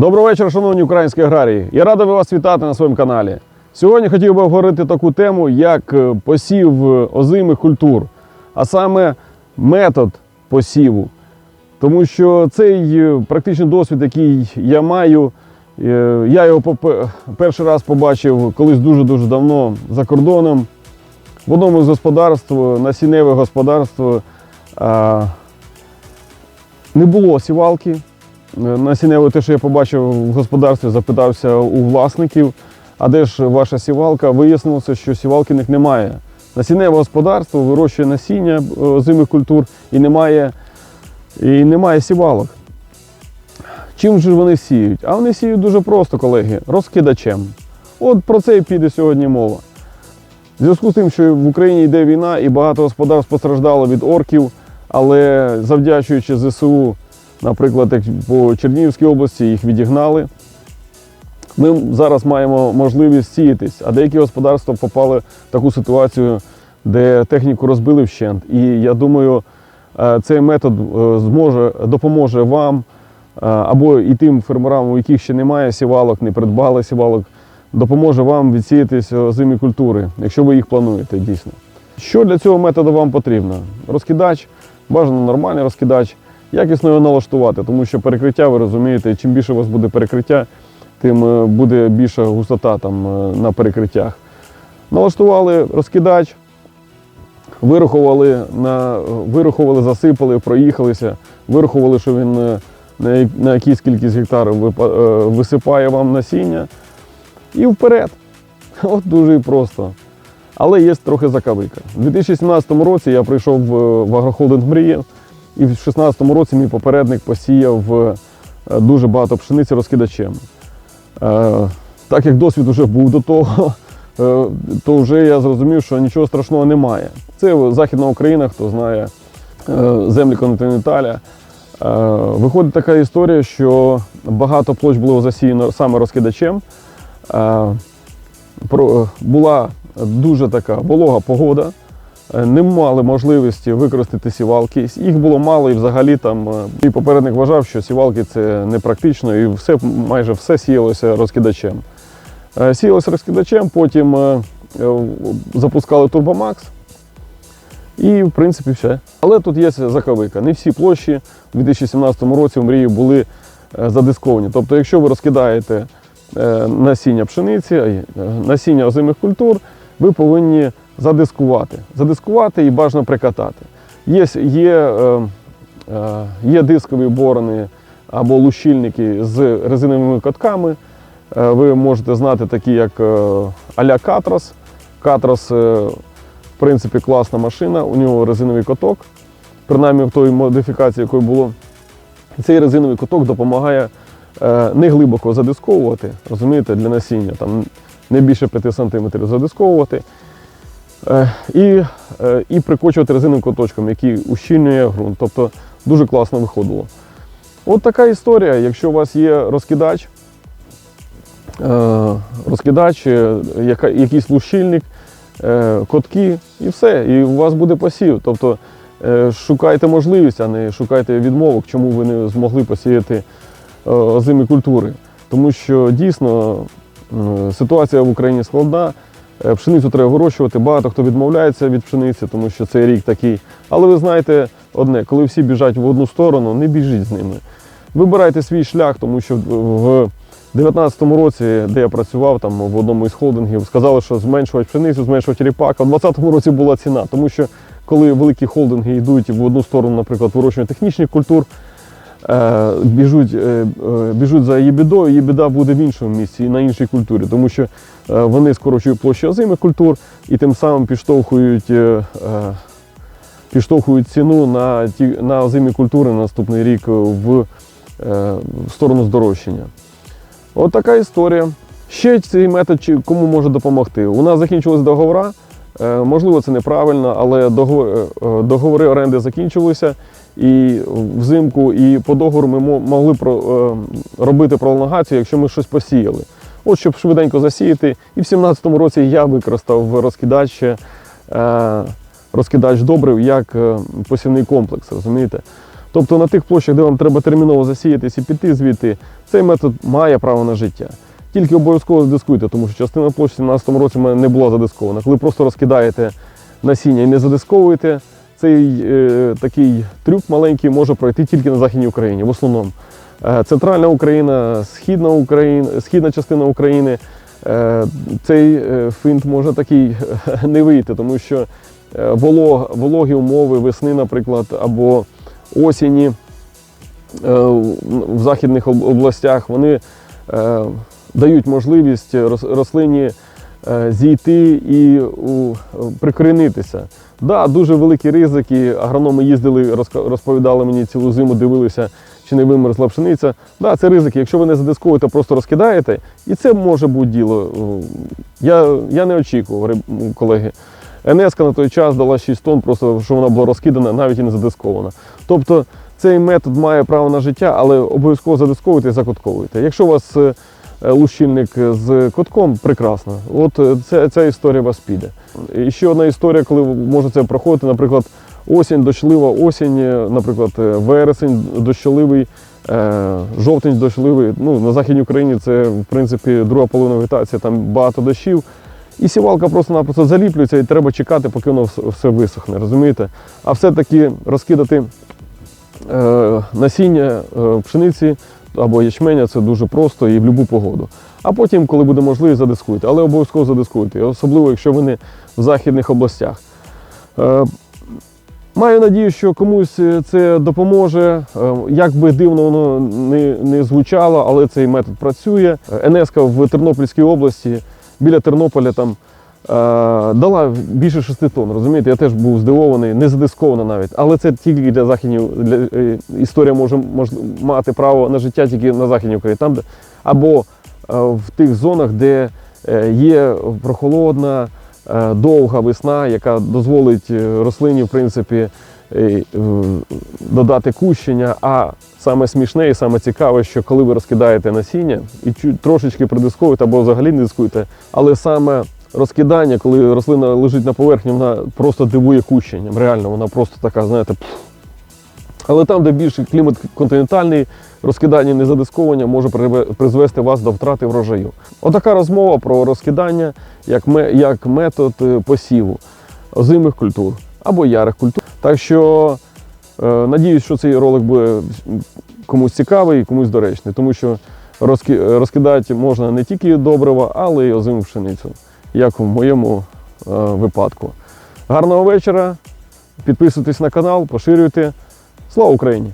Доброго вечора, шановні українські аграрії. Я радий вас вітати на своєму каналі. Сьогодні хотів би обговорити таку тему, як е, посів е, озимих культур, а саме метод посіву. Тому що цей е, практичний досвід, який я маю, я його перший раз побачив колись дуже-дуже давно за кордоном. В одному з господарств, насінневе господарство, не було сівалки. Насінневе те, що я побачив в господарстві, запитався у власників, а де ж ваша сівалка? Вияснилося, що сівалки в них немає. Насінневе господарство вирощує насіння е, озимих культур і немає, і немає сівалок. Чим же вони сіють? А вони сіють дуже просто, колеги, розкидачем. От про це і піде сьогодні мова. В зв'язку з тим, що в Україні йде війна і багато господарств постраждало від орків, але завдячуючи ЗСУ, наприклад, як по Чернігівській області їх відігнали. Ми зараз маємо можливість сіятись, а деякі господарства попали в таку ситуацію, де техніку розбили вщент. І я думаю, е, цей метод е, зможе, допоможе вам е, або і тим фермерам, у яких ще немає сівалок, не придбали сівалок, допоможе вам відсіятись озимі культури, якщо ви їх плануєте дійсно. Що для цього методу вам потрібно? Розкидач, бажано нормальний розкидач, якісно його налаштувати, тому що перекриття, ви розумієте, чим більше у вас буде перекриття, тим е, буде більша густота там е, на перекриттях. Налаштували розкидач, вирахували, на, вирахували, засипали, проїхалися, вирахували, що він е, на, якійсь кількість гектарів е, висипає вам насіння. І вперед. От дуже і просто. Але є трохи закавика. У 2017 році я прийшов в агрохолдинг Мрія, і в 2016 році мій попередник посіяв е, дуже багато пшениці розкидачем. Е, Так як досвід вже був до того, е, то вже я зрозумів, що нічого страшного немає. Це Західна Україна, хто знає землі континенталя. Виходить така історія, що багато площ було засіяно саме розкидачем. Була дуже така волога погода, не мали можливості використати сівалки. Їх було мало і взагалі там е, і попередник вважав, що сівалки це непрактично і все, майже все сіялося розкидачем. Е, Сіялося розкидачем, потім е, е, запускали Турбомакс. І, в принципі, все. Але тут є заковика. Не всі площі у 2017 році в мрії були е, задисковані. Тобто, якщо ви розкидаєте е, насіння пшениці, е, насіння озимих культур, ви повинні задискувати. Задискувати і бажано прикатати. Є, є, е, е, є дискові борони або лущильники з резиновими катками. Е, Ви можете знати такі, як а-ля Катрос. Катрос, в принципі, класна машина, у нього резиновий каток, принаймні в той модифікації, якою було. Цей резиновий каток допомагає не глибоко задисковувати, розумієте, для насіння, там не більше 5 см задисковувати. Е, І, е, і прикочувати резиновим каточком, який ущільнює ґрунт. Тобто дуже класно виходило. От така історія. Якщо у вас є розкидач, е, розкидач, якийсь лущильник, котки і все, і у вас буде посів. Тобто шукайте можливість, а не шукайте відмовок, чому ви не змогли посіяти озимі культури. Тому що дійсно ситуація в Україні складна. Е, Пшеницю треба вирощувати. Багато хто відмовляється від пшениці, тому що цей рік такий. Але ви знаєте одне, коли всі біжать в одну сторону, не біжіть з ними. Вибирайте свій шлях, тому що в 2019 році, де я працював там в одному із холдингів, сказали, що зменшувати пшеницю, зменшувати ріпак. А в 2020 році була ціна, тому що коли великі холдинги йдуть в одну сторону, наприклад, вирощування технічних культур, е, біжуть, е, е, біжуть за їбідою, їбіда буде в іншому місці і на іншій культурі, тому що вони скорочують площі озимих культур і тим самим підштовхують, підштовхують ціну на, ті, на озимі культури на наступний рік в, в сторону здорожчання. От така історія. Ще цей метод кому може допомогти. У нас закінчились договори. Е, Можливо, це неправильно, але договори, е, оренди закінчилися. І взимку, і по договору ми мо- могли е, робити пролонгацію, якщо ми щось посіяли. От щоб швиденько засіяти. І в 2017 році я використав розкидач, е, розкидач добрив як е, посівний комплекс, розумієте? Тобто на тих площах, де вам треба терміново засіятись і піти звідти, цей метод має право на життя. Тільки обов'язково задискуйте, тому що частина площі в 2017 році в мене не була задискована. Коли просто розкидаєте насіння і не задисковуєте, цей е, такий трюк маленький може пройти тільки на Західній Україні, в основному. Е, Центральна Україна, східна Україна, східна частина України. е, Цей е, фінт може такий не вийти, тому що е, волог, вологі умови весни, наприклад, або осені е, в західних областях вони е, дають можливість рослині е, зійти і у, прикорінитися. Да, дуже великі ризики. Агрономи їздили, розповідали мені цілу зиму, дивилися, чи не вимерзла пшениця. Да, це ризики. Якщо ви не задисковуєте, просто розкидаєте, і це може бути діло. Я, я не очікував, колеги. НСК на той час дала 6 тонн, просто що вона була розкидана, навіть і не задискована. Тобто цей метод має право на життя, але обов'язково задисковуйте і закотковуйте. Якщо у вас е, е, лущильник з котком, прекрасно. От е, ця, ця історія вас піде. І ще одна історія, коли може це проходити, наприклад, осінь, дощлива осінь, е, наприклад, е, вересень, дощовий, е, жовтень дощливий. Ну, на Західній Україні це, в принципі, друга половина вегетації, там багато дощів. І сівалка просто-напросто заліплюється і треба чекати, поки воно все висохне, розумієте? А все-таки розкидати е, насіння е, пшениці або ячменя це дуже просто і в будь-яку погоду. А потім, коли буде можливість, задискуйте. Але обов'язково задискуйте, особливо якщо ви не в західних областях. Е, Маю надію, що комусь е, це допоможе. Е, Як би дивно воно не, не звучало, але цей метод працює. НСК в Тернопільській області біля Тернополя там дала більше 6 тонн. Розумієте, я теж був здивований, не задискована навіть. Але це тільки для західнів. Для, е, історія може, може мати право на життя тільки на Західній Україні. Там, де, або е, в тих зонах, де е, є прохолодна, е, довга весна, яка дозволить е, рослині, в принципі, е, е, додати кущення. А саме смішне і саме цікаве, що коли ви розкидаєте насіння і трошечки придисковуєте або взагалі не дискуєте, але саме розкидання, коли рослина лежить на поверхні, вона просто дивує кущенням. Реально, вона просто така, знаєте. пф. Але там, де більше клімат континентальний, розкидання незадисковання може призвести вас до втрати врожаю. Отака розмова про розкидання як, ме- як метод е, посіву озимих культур або ярих культур. Так що е, надіюсь, що цей ролик буде комусь цікавий і комусь доречний, тому що розки- розкидати можна не тільки добрива, але й озиму пшеницю, як в моєму е, випадку. Гарного вечора. Підписуйтесь на канал, поширюйте. Слава Україні!